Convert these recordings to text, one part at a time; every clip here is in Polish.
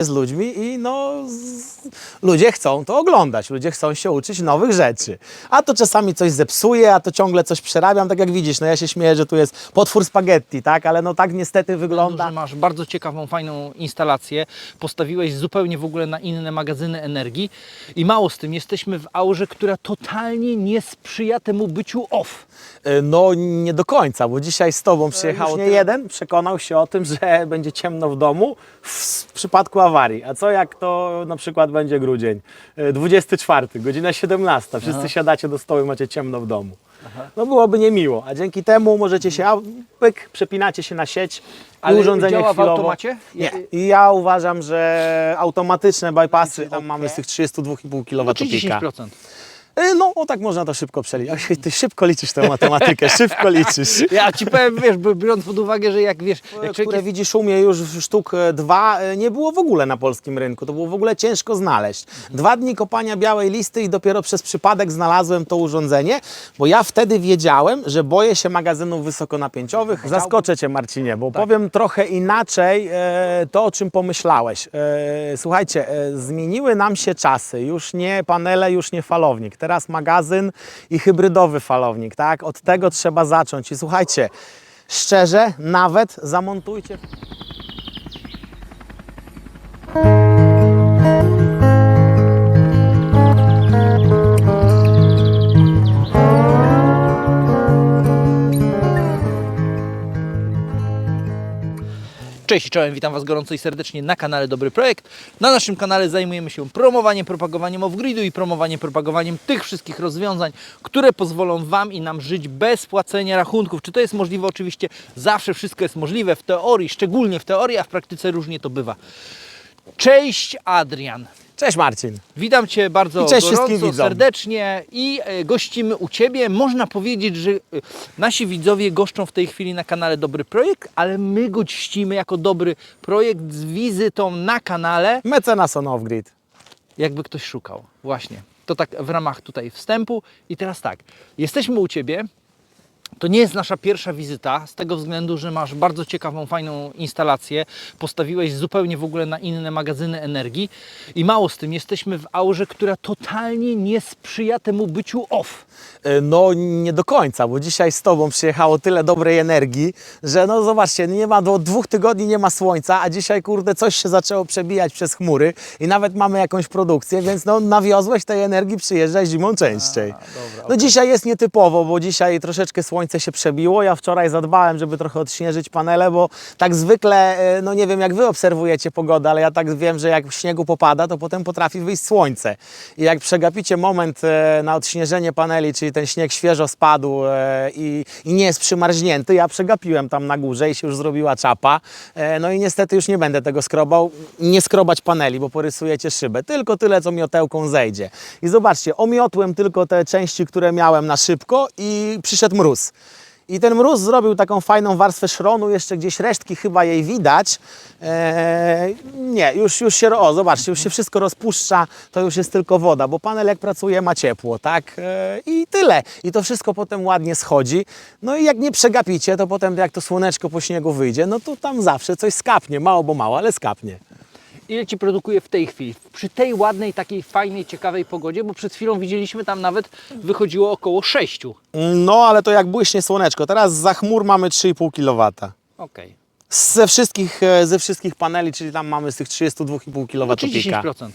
z ludźmi i no ludzie chcą to oglądać, ludzie chcą się uczyć nowych rzeczy. A to czasami coś zepsuje, a to ciągle coś przerabiam, tak jak widzisz, no ja się śmieję, że tu jest potwór spaghetti, tak, ale no tak niestety wygląda. że masz bardzo ciekawą, fajną instalację, postawiłeś zupełnie w ogóle na inne magazyny energii i mało z tym, jesteśmy w aurze, która totalnie nie sprzyja temu byciu off. Y, No nie do końca, bo dzisiaj z Tobą przyjechało nie tyle. jeden, przekonał się o tym, że będzie ciemno w domu w przypadku awarii. A co jak to na przykład będzie grudzień, e, 24, godzina 17, wszyscy Aha. siadacie do stołu i macie ciemno w domu. Aha. No byłoby niemiło, a dzięki temu możecie się, a, pyk, przepinacie się na sieć Ale i urządzenie działa chwilowo. w automacie? Nie. I ja uważam, że automatyczne bypassy, tam mamy z tych 32,5 kW no, 35%. No, o tak można to szybko przeliczyć. Ty szybko liczysz tę matematykę, szybko liczysz. Ja ci powiem, wiesz, biorąc pod uwagę, że jak wiesz, jak które jest widzisz u mnie już sztuk e, dwa, e, nie było w ogóle na polskim rynku. To było w ogóle ciężko znaleźć. Dwa dni kopania białej listy i dopiero przez przypadek znalazłem to urządzenie, bo ja wtedy wiedziałem, że boję się magazynów wysokonapięciowych. Zaskoczę Cię Marcinie, bo powiem trochę inaczej e, to, o czym pomyślałeś. E, słuchajcie, e, zmieniły nam się czasy. Już nie panele, już nie falownik. Teraz magazyn i hybrydowy falownik, tak? Od tego trzeba zacząć. I słuchajcie, szczerze, nawet zamontujcie. Cześć, czołem, witam Was gorąco i serdecznie na kanale Dobry Projekt. Na naszym kanale zajmujemy się promowaniem, propagowaniem off-gridu i promowaniem, propagowaniem tych wszystkich rozwiązań, które pozwolą Wam i nam żyć bez płacenia rachunków. Czy to jest możliwe? Oczywiście zawsze wszystko jest możliwe w teorii, szczególnie w teorii, a w praktyce różnie to bywa. Cześć Adrian. Cześć Marcin. Witam Cię bardzo I cześć gorąco, widzom. serdecznie i e, gościmy u Ciebie. Można powiedzieć, że e, nasi widzowie goszczą w tej chwili na kanale Dobry Projekt, ale my gościmy jako Dobry Projekt z wizytą na kanale, Mecenas on off-grid. jakby ktoś szukał. Właśnie. To tak w ramach tutaj wstępu. I teraz tak, jesteśmy u Ciebie. To nie jest nasza pierwsza wizyta, z tego względu, że masz bardzo ciekawą, fajną instalację. Postawiłeś zupełnie w ogóle na inne magazyny energii. I mało z tym, jesteśmy w aurze, która totalnie nie sprzyja temu byciu off. E, No nie do końca, bo dzisiaj z Tobą przyjechało tyle dobrej energii, że no zobaczcie, nie ma do dwóch tygodni nie ma słońca, a dzisiaj kurde coś się zaczęło przebijać przez chmury i nawet mamy jakąś produkcję, więc no nawiozłeś tej energii, przyjeżdżaj zimą częściej. no dzisiaj jest nietypowo, bo dzisiaj troszeczkę słońce się przebiło, ja wczoraj zadbałem, żeby trochę odśnieżyć panele, bo tak zwykle, e, no nie wiem jak Wy obserwujecie pogodę, ale ja tak wiem, że jak śniegu popada, to potem potrafi wyjść słońce i jak przegapicie moment e, na odśnieżenie paneli, czyli ten śnieg świeżo spadł e, i, i nie jest przymarznięty, ja przegapiłem tam na górze i się już zrobiła czapa, no i niestety już nie będę tego skrobał, nie skrobać paneli, bo porysujecie szybę, tylko tyle, co miotełką zejdzie. I zobaczcie, omiotłem tylko te części, które miałem na szybko i przyszedł mróz. I ten mróz zrobił taką fajną warstwę szronu, jeszcze gdzieś resztki chyba jej widać. Eee, nie, już, już się, o zobaczcie, już się wszystko rozpuszcza, to już jest tylko woda, bo panel jak pracuje ma ciepło, tak? Eee, I tyle. I to wszystko potem ładnie schodzi. No i jak nie przegapicie, to potem jak to słoneczko po śniegu wyjdzie, no to tam zawsze coś skapnie, mało bo mało, ale skapnie. Ile Ci produkuje w tej chwili? Przy tej ładnej, takiej fajnej, ciekawej pogodzie, bo przed chwilą widzieliśmy tam nawet wychodziło około 6. No ale to jak błyśnie słoneczko, teraz za chmur mamy 3,5 kW. Okej. Ze wszystkich, e, ze wszystkich paneli, czyli tam mamy z tych 32,5 kW Czy pika. 10%.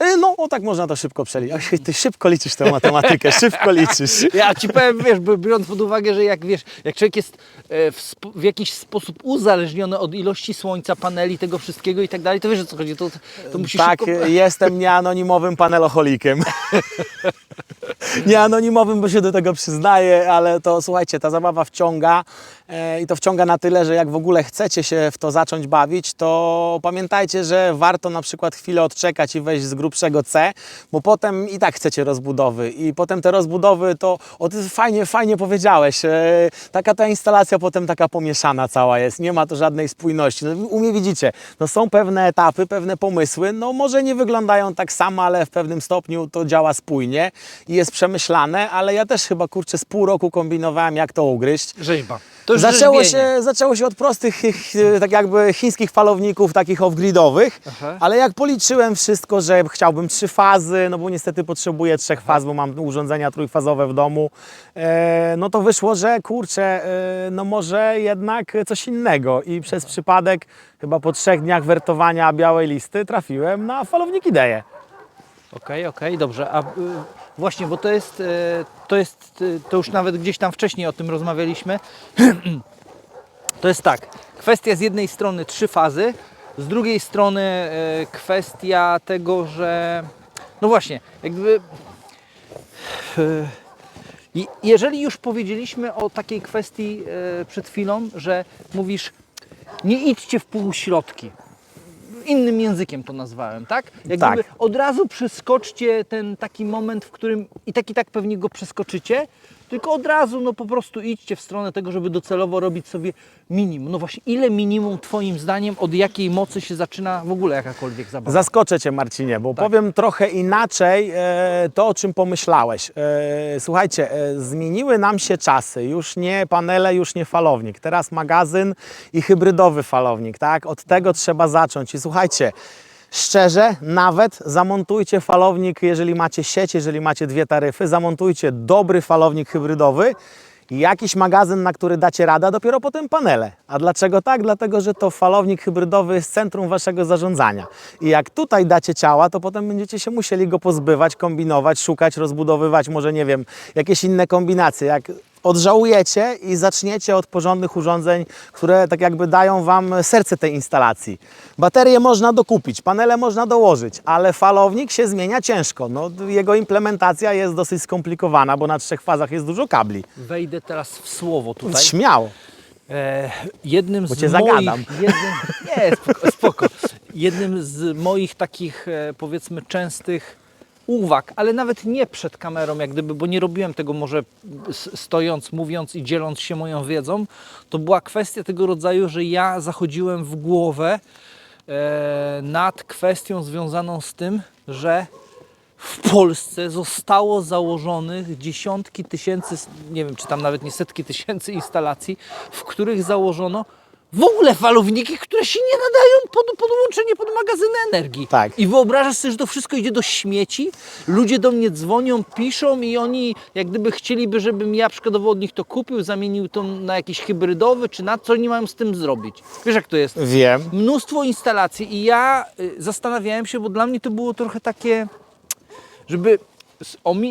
E, No, o tak można to szybko przeliczyć. Ty szybko liczysz tę matematykę, szybko liczysz. Ja ci powiem, wiesz, biorąc pod uwagę, że jak wiesz, jak człowiek jest e, w, w jakiś sposób uzależniony od ilości słońca, paneli, tego wszystkiego i tak dalej, to wiesz o co chodzi, to, to musisz Tak, szybko... e, jestem nieanonimowym panelocholikiem. Nieanonimowym, bo się do tego przyznaję, ale to słuchajcie, ta zabawa wciąga e, i to wciąga na tyle, że jak w ogóle chcecie się w to zacząć bawić, to pamiętajcie, że warto na przykład chwilę odczekać i wejść z grubszego C, bo potem i tak chcecie rozbudowy i potem te rozbudowy to, o ty fajnie, fajnie powiedziałeś, e, taka ta instalacja potem taka pomieszana cała jest, nie ma to żadnej spójności. No, u mnie widzicie, no są pewne etapy, pewne pomysły, no może nie wyglądają tak samo, ale w pewnym stopniu to działa spójnie i jest przemyślane, ale ja też chyba kurczę z pół roku kombinowałem jak to ugryźć. Rzeźba. To Zaczęło się, zaczęło się od prostych, ch- tak jakby chińskich falowników, takich off-gridowych, Aha. ale jak policzyłem wszystko, że chciałbym trzy fazy, no bo niestety potrzebuję trzech faz, bo mam urządzenia trójfazowe w domu, e, no to wyszło, że kurczę, e, no może jednak coś innego i przez przypadek chyba po trzech dniach wertowania białej listy trafiłem na falownik Ideę. Okej, okej, dobrze. A y, właśnie, bo to jest, y, to jest, y, to już nawet gdzieś tam wcześniej o tym rozmawialiśmy. to jest tak, kwestia z jednej strony trzy fazy, z drugiej strony y, kwestia tego, że no właśnie, jakby jeżeli już powiedzieliśmy o takiej kwestii przed chwilą, że mówisz nie idźcie w półśrodki. Innym językiem to nazwałem, tak? Jak Tak. od razu przeskoczcie ten taki moment, w którym i tak i tak pewnie go przeskoczycie, tylko od razu no po prostu idźcie w stronę tego, żeby docelowo robić sobie minimum. No właśnie, ile minimum Twoim zdaniem, od jakiej mocy się zaczyna w ogóle jakakolwiek zabawa? Zaskoczę Cię Marcinie, bo Tak. powiem trochę inaczej e, to, o czym pomyślałeś. E, słuchajcie, e, zmieniły nam się czasy. Już nie panele, już nie falownik. Teraz magazyn i hybrydowy falownik, tak? Od tego trzeba zacząć. I słuchajcie, Szczerze, nawet zamontujcie falownik, jeżeli macie sieć, jeżeli macie dwie taryfy, zamontujcie dobry falownik hybrydowy jakiś magazyn, na który dacie radę, a dopiero potem panele. A dlaczego tak? Dlatego, że to falownik hybrydowy jest centrum waszego zarządzania. I jak tutaj dacie ciała, to potem będziecie się musieli go pozbywać, kombinować, szukać, rozbudowywać, może nie wiem, jakieś inne kombinacje. Jak odżałujecie i zaczniecie od porządnych urządzeń, które tak jakby dają Wam serce tej instalacji. Baterie można dokupić, panele można dołożyć, ale falownik się zmienia ciężko. No, jego implementacja jest dosyć skomplikowana, bo na trzech fazach jest dużo kabli. Wejdę teraz w słowo tutaj. Śmiało. E, jednym Bo z cię moich, zagadam. Jednym, nie, spoko, spoko. Jednym z moich takich e, powiedzmy częstych uwag, ale nawet nie przed kamerą, jak gdyby, bo nie robiłem tego może stojąc, mówiąc i dzieląc się moją wiedzą, to była kwestia tego rodzaju, że ja zachodziłem w głowę e, nad kwestią związaną z tym, że w Polsce zostało założonych dziesiątki tysięcy, nie wiem czy tam nawet nie setki tysięcy instalacji, w których założono w ogóle falowniki, które się nie nadają pod podłączenie pod magazyny energii. Tak. I wyobrażasz sobie, że to wszystko idzie do śmieci? Ludzie do mnie dzwonią, piszą i oni jak gdyby chcieliby, żebym ja przykładowo od nich to kupił, zamienił to na jakiś hybrydowy, czy na co oni mają z tym zrobić. Wiesz jak to jest? Wiem. mnóstwo instalacji i ja y, zastanawiałem się, bo dla mnie to było trochę takie, żeby,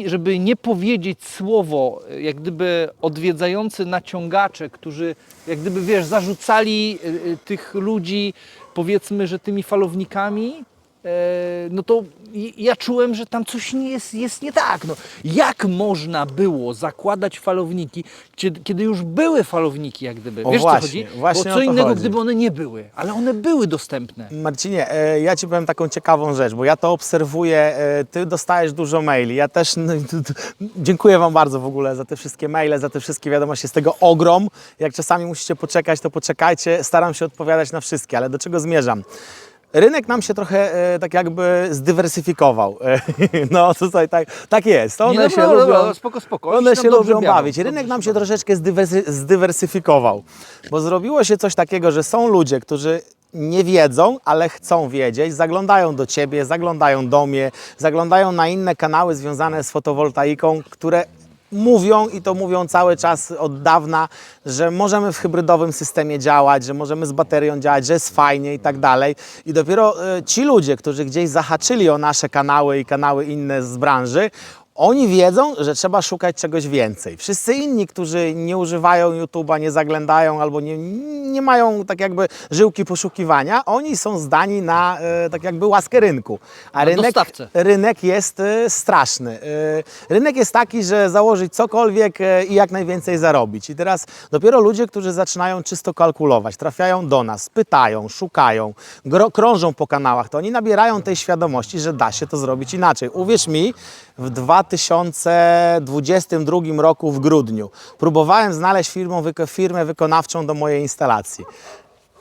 żeby nie powiedzieć słowo, y, jak gdyby odwiedzający naciągacze, którzy jak gdyby, wiesz, zarzucali y, y, tych ludzi, powiedzmy, że tymi falownikami, e, no to ja czułem, że tam coś nie jest, jest nie tak. No, jak można było zakładać falowniki, kiedy, już były falowniki, jak gdyby? O Wiesz właśnie, co chodzi? właśnie Bo co innego, chodzi. gdyby one nie były, ale one były dostępne. Marcinie, e, ja Ci powiem taką ciekawą rzecz, bo ja to obserwuję, e, Ty dostajesz dużo maili, ja też no, dziękuję Wam bardzo w ogóle za te wszystkie maile, za te wszystkie wiadomości, z tego ogrom, jak czasami musicie poczekać, to poczekajcie, staram się odpowiadać na wszystkie, ale do czego zmierzam? Rynek nam się trochę e, tak jakby zdywersyfikował. E, No tutaj tak, tak jest. One Nie, się dobra, lubią, dobra, spoko, spoko. Oni one się lubią bawić. Rynek nam się troszeczkę zdywersy- zdywersyfikował, bo zrobiło się coś takiego, że są ludzie, którzy nie wiedzą, ale chcą wiedzieć, zaglądają do Ciebie, zaglądają do mnie, zaglądają na inne kanały związane z fotowoltaiką, które mówią i to mówią cały czas od dawna, że możemy w hybrydowym systemie działać, że możemy z baterią działać, że jest fajnie i tak dalej. I dopiero e, ci ludzie, którzy gdzieś zahaczyli o nasze kanały i kanały inne z branży, oni wiedzą, że trzeba szukać czegoś więcej. Wszyscy inni, którzy nie używają YouTube'a, nie zaglądają albo nie, nie mają tak jakby żyłki poszukiwania, oni są zdani na e, tak jakby łaskę rynku. A rynek, dostawcę. rynek jest e, straszny. E, rynek jest taki, że założyć cokolwiek e, i jak najwięcej zarobić. I teraz dopiero ludzie, którzy zaczynają czysto kalkulować, trafiają do nas, pytają, szukają, gro, krążą po kanałach, to oni nabierają tej świadomości, że da się to zrobić inaczej. Uwierz mi, w 2022 roku w grudniu próbowałem znaleźć firmę, wyko- firmę wykonawczą do mojej instalacji.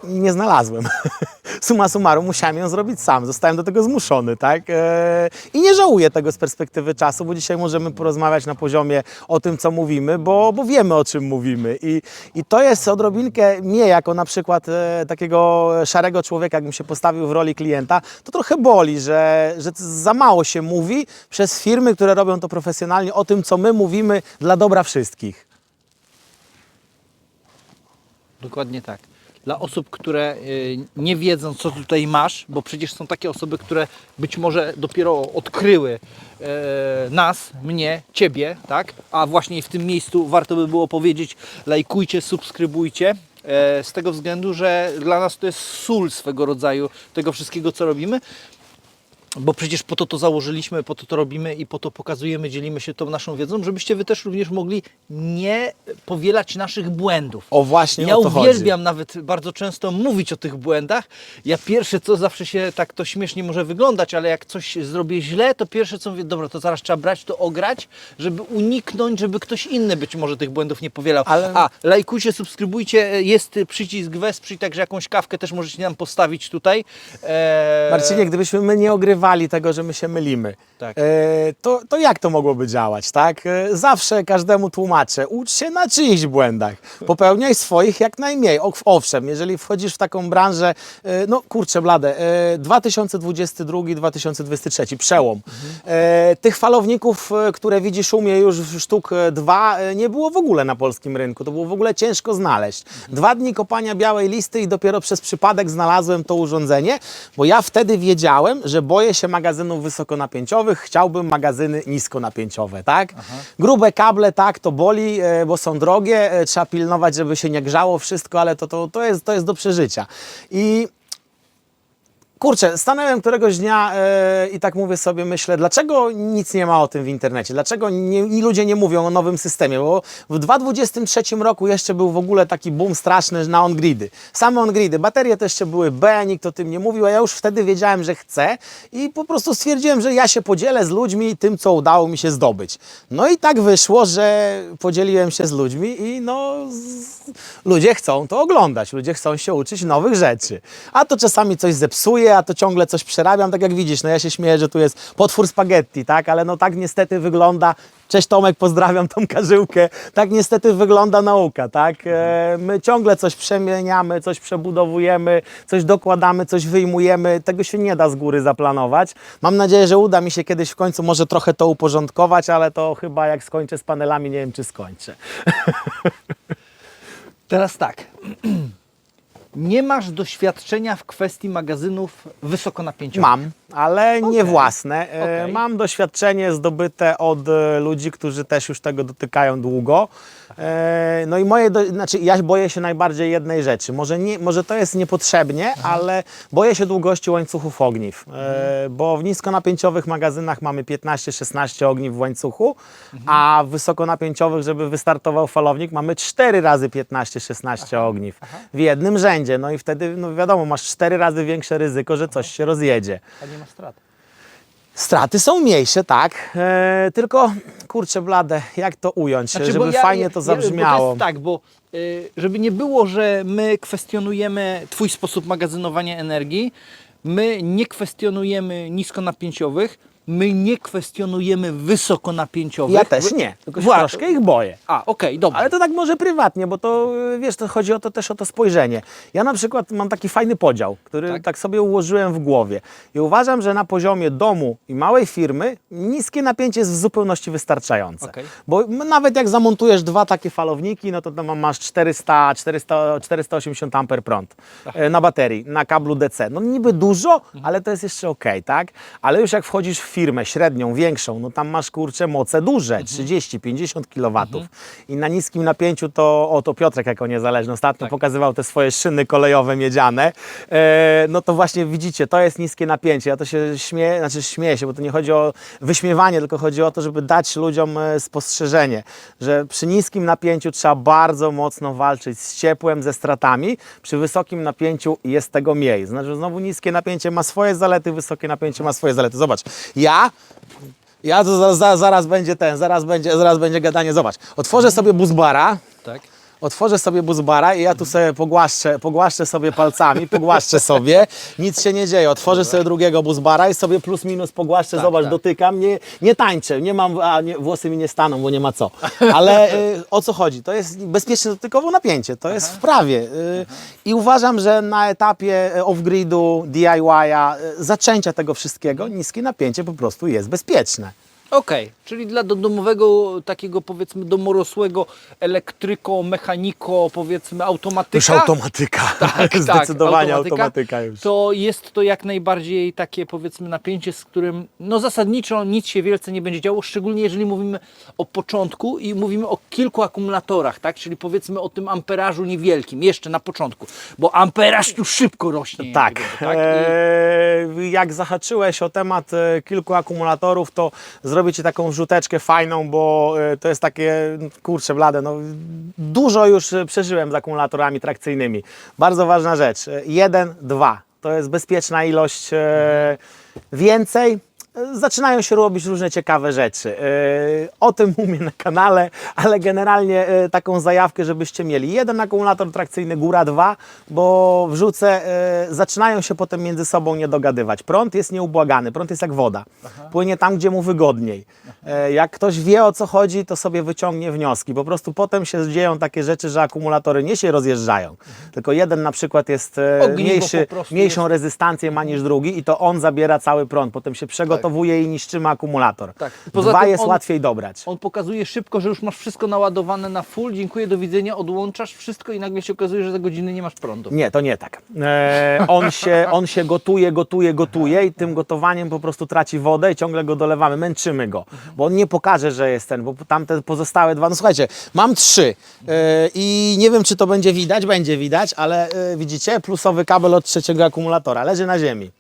Nie znalazłem. Suma summarum musiałem ją zrobić sam. Zostałem do tego zmuszony, tak? E, I nie żałuję tego z perspektywy czasu, bo dzisiaj możemy porozmawiać na poziomie o tym, co mówimy, bo, bo wiemy, o czym mówimy. I, I to jest odrobinkę mnie, jako na przykład e, takiego szarego człowieka, jakbym się postawił w roli klienta, to trochę boli, że, że za mało się mówi przez firmy, które robią to profesjonalnie, o tym, co my mówimy dla dobra wszystkich. Dokładnie tak. Dla osób, które y, nie wiedzą, co tutaj masz, bo przecież są takie osoby, które być może dopiero odkryły e, nas, mnie, ciebie, tak? A właśnie w tym miejscu warto by było powiedzieć: lajkujcie, subskrybujcie. e, Z tego względu, że dla nas to jest sól swego rodzaju tego wszystkiego, co robimy. Bo przecież po to to założyliśmy, po to to robimy i po to pokazujemy, dzielimy się tą naszą wiedzą, żebyście Wy też również mogli nie powielać naszych błędów. O właśnie Ja o to chodzi. uwielbiam nawet bardzo często mówić o tych błędach. Ja pierwsze co zawsze się tak to śmiesznie może wyglądać, ale jak coś zrobię źle, to pierwsze co mówię, dobra, to zaraz trzeba brać to ograć, żeby uniknąć, żeby ktoś inny być może tych błędów nie powielał. Ale- A, lajkujcie, subskrybujcie, jest przycisk wesprzyj, także jakąś kawkę też możecie nam postawić tutaj. Eee, Marcinie, gdybyśmy my nie ogrywali tego, że my się mylimy, Tak. e, to, to jak to mogłoby działać, tak? E, zawsze każdemu tłumaczę, ucz się na czyichś błędach, popełniaj swoich jak najmniej. O, owszem, jeżeli wchodzisz w taką branżę, e, no kurczę blade, e, 2022-2023, przełom. E, tych falowników, e, które widzisz u mnie już sztuk e, dwa, e, nie było w ogóle na polskim rynku, to było w ogóle ciężko znaleźć. Dwa dni kopania białej listy i dopiero przez przypadek znalazłem to urządzenie, bo ja wtedy wiedziałem, że boję się magazynów wysokonapięciowych, chciałbym magazyny niskonapięciowe, tak? Grube kable, tak, to boli, e, bo są drogie, e, trzeba pilnować, żeby się nie grzało wszystko, ale to, to, to, jest, to jest do przeżycia. I Kurczę, stanąłem któregoś dnia e, i tak mówię sobie, myślę, dlaczego nic nie ma o tym w internecie? Dlaczego nie, ludzie nie mówią o nowym systemie? Bo w 2023 roku jeszcze był w ogóle taki boom straszny na on-gridy. Same on-gridy, baterie to jeszcze były B, nikt o tym nie mówił, a ja już wtedy wiedziałem, że chcę i po prostu stwierdziłem, że ja się podzielę z ludźmi tym, co udało mi się zdobyć. No i tak wyszło, że podzieliłem się z ludźmi i no z... ludzie chcą to oglądać, ludzie chcą się uczyć nowych rzeczy. A to czasami coś zepsuje, a to ciągle coś przerabiam, tak jak widzisz, no ja się śmieję, że tu jest potwór spaghetti, tak, ale no tak niestety wygląda, cześć Tomek, pozdrawiam tą karzyłkę, tak niestety wygląda nauka, tak, e, my ciągle coś przemieniamy, coś przebudowujemy, coś dokładamy, coś wyjmujemy, tego się nie da z góry zaplanować. Mam nadzieję, że uda mi się kiedyś w końcu może trochę to uporządkować, ale to chyba jak skończę z panelami, nie wiem czy skończę. Teraz tak. Nie masz doświadczenia w kwestii magazynów wysokonapięciowych. Mam, ale nie Okej. własne. E, Okej. Mam doświadczenie zdobyte od e, ludzi, którzy też już tego dotykają długo. E, No i moje, do, znaczy ja boję się najbardziej jednej rzeczy. Może, nie, może to jest niepotrzebnie, ale boję się długości łańcuchów ogniw. E, Bo w niskonapięciowych magazynach mamy 15-16 ogniw w łańcuchu, a w wysokonapięciowych, żeby wystartował falownik, mamy 4 razy 15-16 ogniw w jednym rzędzie. No i wtedy, no wiadomo, masz 4 razy większe ryzyko, że coś się rozjedzie. A nie ma strat. Straty są mniejsze, tak, e, tylko kurczę blade, jak to ująć, Znaczy, bo żeby ja- fajnie to ja- Bo to zabrzmiało. jest tak, bo y, żeby nie było, że my kwestionujemy Twój sposób magazynowania energii, my nie kwestionujemy niskonapięciowych, my nie kwestionujemy wysokonapięciowych. Ja też nie, tylko się troszkę ich boję. A, okej, dobra. Ale to tak może prywatnie, bo to y, wiesz, to chodzi o to też o to spojrzenie. Ja na przykład mam taki fajny podział, który Tak. tak, sobie ułożyłem w głowie. I uważam, że na poziomie domu i małej firmy niskie napięcie jest w zupełności wystarczające. Okej. Bo nawet jak zamontujesz dwa takie falowniki, no to tam masz 400, 400, 480 amper prąd e, na baterii, na kablu DC. No niby dużo, Mhm. ale to jest jeszcze ok, tak? Ale już jak wchodzisz w firmę średnią, większą, no tam masz kurczę moce duże, 30-50 kW. I na niskim napięciu to, o to Piotrek jako niezależny ostatnio Tak. pokazywał te swoje szyny kolejowe miedziane. E, no to właśnie widzicie, to jest niskie napięcie. Ja to się śmieję, znaczy śmieję się, bo to nie chodzi o wyśmiewanie, tylko chodzi o to, żeby dać ludziom e, spostrzeżenie, że przy niskim napięciu trzeba bardzo mocno walczyć z ciepłem, ze stratami. Przy wysokim napięciu jest tego mniej. Znaczy znowu niskie napięcie ma swoje zalety, wysokie napięcie ma swoje zalety. Zobacz, ja ja to za, za, zaraz będzie ten, zaraz będzie, zaraz będzie gadanie. Zobacz, otworzę sobie buzbara, Tak. Otworzę sobie buzbara i ja tu sobie pogłaszczę, pogłaszczę sobie palcami, pogłaszczę sobie, nic się nie dzieje. Otworzę sobie drugiego buzbara i sobie plus minus pogłaszczę, Tak, zobacz, tak. dotykam, nie, nie tańczę, nie mam, a nie, włosy mi nie staną, bo nie ma co. Ale y, o co chodzi? To jest bezpieczne dotykowo napięcie, to jest w prawie. Y, I uważam, że na etapie y, off-gridu, DIY-a, y, zaczęcia tego wszystkiego, niskie napięcie po prostu jest bezpieczne. Okej, czyli dla do domowego, takiego powiedzmy domorosłego elektryko, mechaniko, powiedzmy automatyka. Już automatyka. Tak, Zdecydowanie automatyka, już. To jest to jak najbardziej takie powiedzmy napięcie, z którym no zasadniczo nic się wielce nie będzie działo, szczególnie jeżeli mówimy o początku i mówimy o kilku akumulatorach, tak? Czyli powiedzmy o tym amperażu niewielkim, jeszcze na początku, bo amperaż tu szybko rośnie. Tak. tak? I- Eee, jak zahaczyłeś o temat e, kilku akumulatorów, to zrobię Ci taką rzuteczkę fajną, bo e, to jest takie, kurczę blade, no, dużo już e, przeżyłem z akumulatorami trakcyjnymi. Bardzo ważna rzecz. E, Jeden, dwa. To jest bezpieczna ilość. Więcej zaczynają się robić różne ciekawe rzeczy. E, O tym mówię na kanale, ale generalnie e, taką zajawkę, żebyście mieli. Jeden akumulator trakcyjny, góra dwa, bo wrzucę, e, zaczynają się potem między sobą nie dogadywać. Prąd jest nieubłagany, prąd jest jak woda. Płynie tam, gdzie mu wygodniej. Jak ktoś wie o co chodzi, to sobie wyciągnie wnioski. Po prostu potem się dzieją takie rzeczy, że akumulatory nie się rozjeżdżają, tylko jeden na przykład jest Ogniwo mniejszy, mniejszą jest- rezystancję ma niż drugi i to on zabiera cały prąd. Potem się przygotowuje i niszczymy akumulator. Tak. Poza Dwa tym jest on- łatwiej dobrać. On pokazuje szybko, że już masz wszystko naładowane na full, dziękuję, do widzenia, odłączasz wszystko i nagle się okazuje, że za godzinę nie masz prądu. Nie, to nie tak. E, on, się, on się gotuje, gotuje, gotuje i tym gotowaniem po prostu traci wodę i ciągle go dolewamy, męczymy go, bo on nie pokaże, że jest ten, bo tamte pozostałe dwa, no słuchajcie, mam trzy e, i nie wiem, czy to będzie widać, będzie widać, ale e, widzicie, plusowy kabel od trzeciego akumulatora leży na ziemi,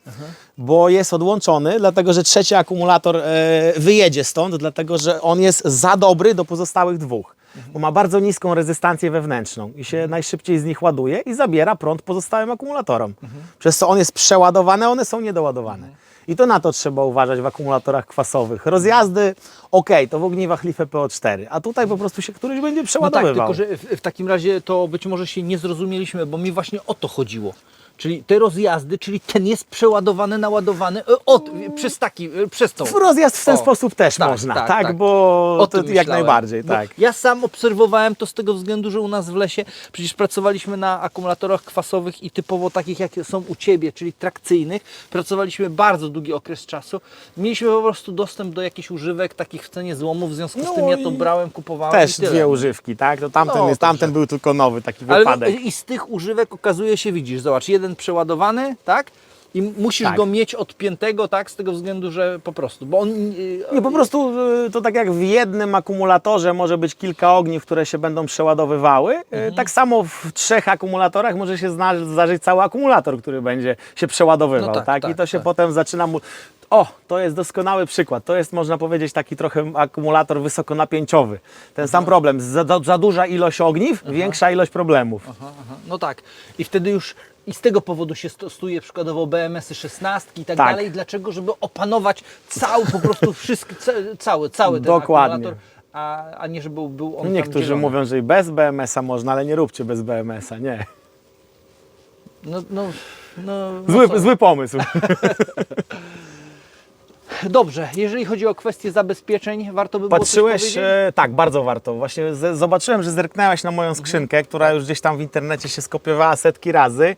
bo jest odłączony, dlatego że trzeci akumulator e, wyjedzie stąd, dlatego że on jest za dobry do pozostałych dwóch. Bo ma bardzo niską rezystancję wewnętrzną i się najszybciej z nich ładuje i zabiera prąd pozostałym akumulatorom. Przez co on jest przeładowany, one są niedoładowane. I to na to trzeba uważać w akumulatorach kwasowych. Rozjazdy, ok, to w ogniwach Life PO4, a tutaj po prostu się któryś będzie No tak, przeładowywał. tylko że w, w takim razie to być może się nie zrozumieliśmy, bo mi właśnie o to chodziło. Czyli te rozjazdy, czyli ten jest przeładowany, naładowany e, od, przez taki, e, przez tą. Rozjazd w ten O, sposób też tak, można, tak, tak, tak. bo O to jak myślałem. najbardziej, Bo tak. Ja sam obserwowałem to z tego względu, że u nas w lesie przecież pracowaliśmy na akumulatorach kwasowych i typowo takich, jakie są u Ciebie, czyli trakcyjnych. Pracowaliśmy bardzo długi okres czasu. Mieliśmy po prostu dostęp do jakichś używek takich w cenie złomu, w związku z No tym ja to brałem, kupowałem Też dwie używki, tak? To tamten, No, jest, tamten był tylko nowy, taki Ale no, wypadek. i z tych używek okazuje się, widzisz, zobacz, jeden przeładowany, tak? I musisz Tak. go mieć odpiętego, tak? Z tego względu, że po prostu, bo on... yy, Nie, po prostu y, to tak jak w jednym akumulatorze może być kilka ogniw, które się będą przeładowywały, y, Mhm. tak samo w trzech akumulatorach może się zdarzyć cały akumulator, który będzie się przeładowywał, No tak, tak? tak, I to się tak. potem zaczyna mu... O, to jest doskonały przykład. To jest, można powiedzieć, taki trochę akumulator wysokonapięciowy. Ten sam problem. Za, za- duża ilość ogniw, większa ilość problemów. Aha, aha. No tak. I wtedy już i z tego powodu się stosuje przykładowo BMS-y 16 i tak, Tak. dalej. Dlaczego? Żeby opanować cały, po prostu wszystko, ca- cały, cały ten Dokładnie. akumulator, a, a nie żeby był on Niektórzy mówią, że i bez BMS-a można, ale nie róbcie bez BMS-a, nie. No, no, no, no Zły, co? zły pomysł. Dobrze, jeżeli chodzi o kwestie zabezpieczeń, warto by było Patrzyłeś, powiedzieć? e, tak, bardzo warto. Właśnie z, zobaczyłem, że zerknęłaś na moją skrzynkę, która już gdzieś tam w internecie się skopiowała setki razy.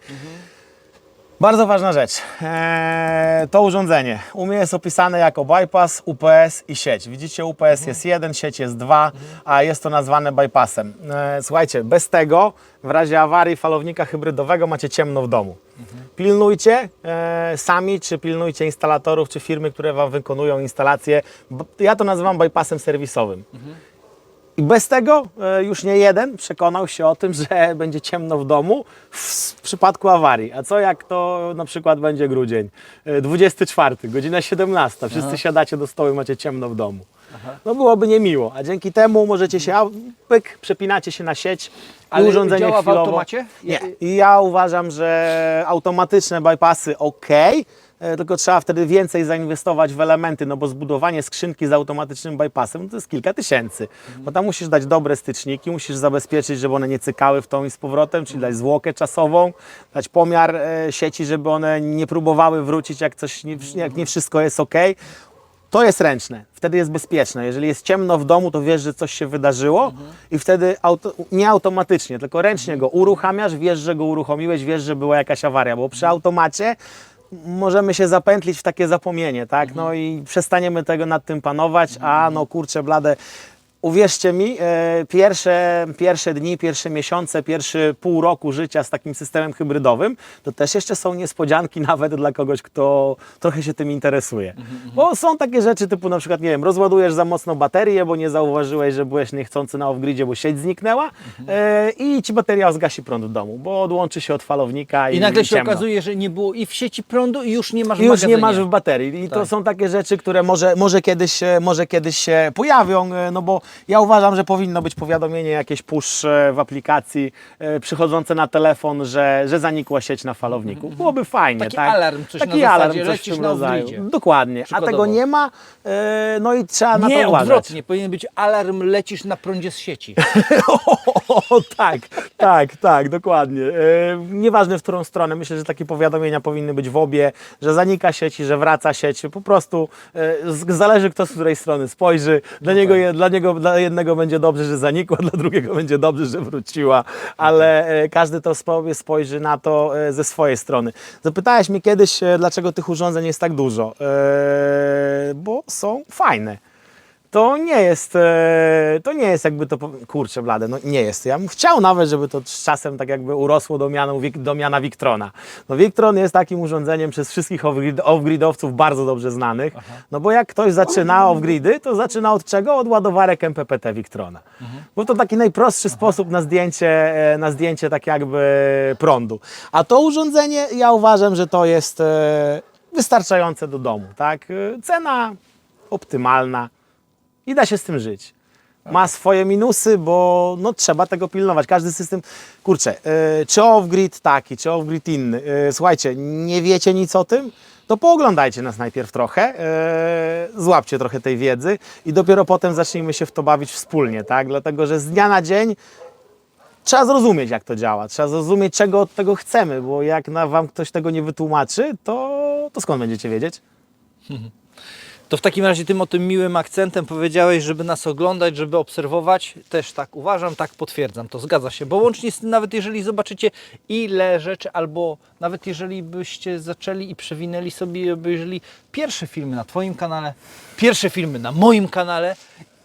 Bardzo ważna rzecz. E, to urządzenie. U mnie jest opisane jako bypass, UPS i sieć. Widzicie, UPS jest jeden, sieć jest dwa, a jest to nazwane bypassem. E, słuchajcie, bez tego w razie awarii falownika hybrydowego macie ciemno w domu. Pilnujcie e, sami, czy pilnujcie instalatorów, czy firmy, które Wam wykonują instalację. B- Ja to nazywam bypassem serwisowym. I bez tego e, już nie jeden przekonał się o tym, że będzie ciemno w domu w przypadku awarii. A co jak to na przykład będzie grudzień? E, 24, godzina 17. Wszyscy siadacie do stołu i macie ciemno w domu. No byłoby niemiło. A dzięki temu możecie się, pyk, przepinacie się na sieć Ale i urządzenie działa w automacie? Nie. I ja uważam, że automatyczne bypassy ok, e, tylko trzeba wtedy więcej zainwestować w elementy, no bo zbudowanie skrzynki z automatycznym bypassem no to jest kilka tysięcy, bo tam musisz dać dobre styczniki, musisz zabezpieczyć, żeby one nie cykały w tą i z powrotem, czyli dać zwłokę czasową, dać pomiar e, sieci, żeby one nie próbowały wrócić, jak coś, nie, jak nie wszystko jest ok. To jest ręczne, wtedy jest bezpieczne. Jeżeli jest ciemno w domu, to wiesz, że coś się wydarzyło i wtedy auto, nie automatycznie, tylko ręcznie go uruchamiasz, wiesz, że go uruchomiłeś, wiesz, że była jakaś awaria, bo przy automacie możemy się zapętlić w takie zapomnienie, tak? No i przestaniemy tego nad tym panować, a no kurczę blade, Uwierzcie mi, e, pierwsze, pierwsze dni, pierwsze miesiące, pierwszy pół roku życia z takim systemem hybrydowym, to też jeszcze są niespodzianki nawet dla kogoś, kto trochę się tym interesuje. Bo są takie rzeczy typu na przykład, nie wiem, rozładujesz za mocno baterię, bo nie zauważyłeś, że byłeś niechcący na off-gridzie, bo sieć zniknęła e, i ci bateria zgasi prąd w domu, bo odłączy się od falownika i, I nagle się ciemno. okazuje, że nie było i w sieci prądu i już nie masz w I już nie magazynie. masz w baterii. I to Tak. są takie rzeczy, które może, może, kiedyś, może kiedyś się pojawią, e, no bo ja uważam, że powinno być powiadomienie, jakieś push w aplikacji e, przychodzące na telefon, że, że zanikła sieć na falowniku. Byłoby fajnie, Taki tak? alarm, coś Taki na alarm, zasadzie, coś w lecisz tym na rodzaju. Dokładnie, a Przykładowo. tego nie ma, e, no i trzeba na Nie, to uważać. odwrotnie, powinien być alarm, lecisz na prądzie z sieci. O, tak, tak, tak, dokładnie. E, nieważne w którą stronę, myślę, że takie powiadomienia powinny być w obie, że zanika sieć i że wraca sieć. Po prostu e, z- zależy kto z której strony spojrzy. Dla, niego, je, dla, niego, dla jednego będzie dobrze, że zanikła, dla drugiego będzie dobrze, że wróciła, ale e, każdy to spo- spojrzy na to e, ze swojej strony. Zapytałeś mnie kiedyś, e, dlaczego tych urządzeń jest tak dużo. E, bo są fajne to nie jest, e, to nie jest jakby to, kurczę blade, no nie jest. Ja bym chciał nawet, żeby to z czasem tak jakby urosło do, mianu, do miana Victrona. No Victron jest takim urządzeniem przez wszystkich off-grid- off-gridowców bardzo dobrze znanych, no bo jak ktoś zaczyna off-gridy, to zaczyna od czego? Od ładowarek MPPT Victrona. Bo to taki najprostszy sposób na zdjęcie, e, na zdjęcie tak jakby prądu. A to urządzenie, ja uważam, że to jest e, wystarczające do domu, tak? Cena optymalna i da się z tym żyć. Ma swoje minusy, bo no, trzeba tego pilnować. Każdy system, kurczę, yy, czy off-grid taki, czy off-grid inny. Yy, słuchajcie, nie wiecie nic o tym? To pooglądajcie nas najpierw trochę, yy, złapcie trochę tej wiedzy i dopiero potem zacznijmy się w to bawić wspólnie, tak? Dlatego, że z dnia na dzień trzeba zrozumieć, jak to działa. Trzeba zrozumieć, czego od tego chcemy, bo jak na, wam ktoś tego nie wytłumaczy, to, to skąd będziecie wiedzieć? To w takim razie tym o tym miłym akcentem powiedziałeś, żeby nas oglądać, żeby obserwować. Też tak uważam, tak potwierdzam, to zgadza się. Bo łącznie z tym, nawet jeżeli zobaczycie ile rzeczy, albo nawet jeżeli byście zaczęli i przewinęli sobie obejrzeli pierwsze filmy na Twoim kanale, pierwsze filmy na moim kanale,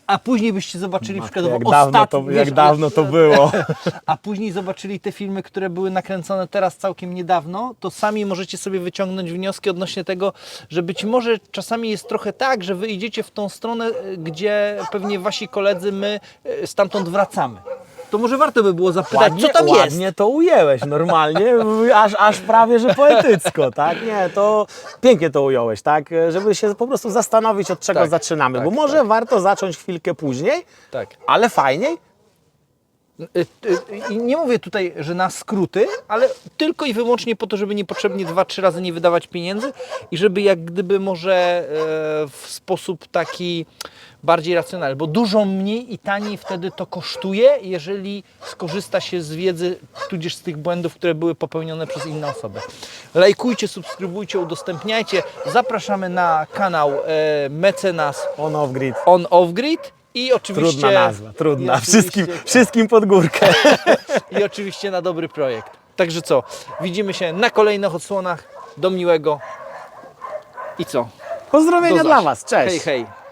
a później byście zobaczyli przykładowo jak dawno, to, jak wiesz, dawno to było. a później zobaczyli te filmy, które były nakręcone teraz całkiem niedawno, to sami możecie sobie wyciągnąć wnioski odnośnie tego, że być może czasami jest trochę tak, że wy idziecie w tą stronę, gdzie pewnie wasi koledzy, my y, stamtąd wracamy. To może warto by było zapytać, co tam jest. ładnie to ująłeś, normalnie, aż, aż prawie, że poetycko, tak? Nie, to pięknie to ująłeś, tak? Żeby się po prostu zastanowić, od czego Tak, zaczynamy, tak, bo może warto zacząć chwilkę później, Tak. ale fajniej, I nie mówię tutaj, że na skróty, ale tylko i wyłącznie po to, żeby niepotrzebnie dwa, trzy razy nie wydawać pieniędzy i żeby jak gdyby może e, w sposób taki bardziej racjonalny, bo dużo mniej i taniej wtedy to kosztuje, jeżeli skorzysta się z wiedzy, tudzież z tych błędów, które były popełnione przez inne osoby. Lajkujcie, subskrybujcie, udostępniajcie. Zapraszamy na kanał e, Mecenas on off-grid. On Off Grid i oczywiście... Trudna nazwa, trudna, oczywiście- wszystkim, wszystkim pod górkę. i oczywiście na dobry projekt. Także co, widzimy się na kolejnych odsłonach. Do miłego. I co? Pozdrowienia dla. Was, cześć. Hej, hej.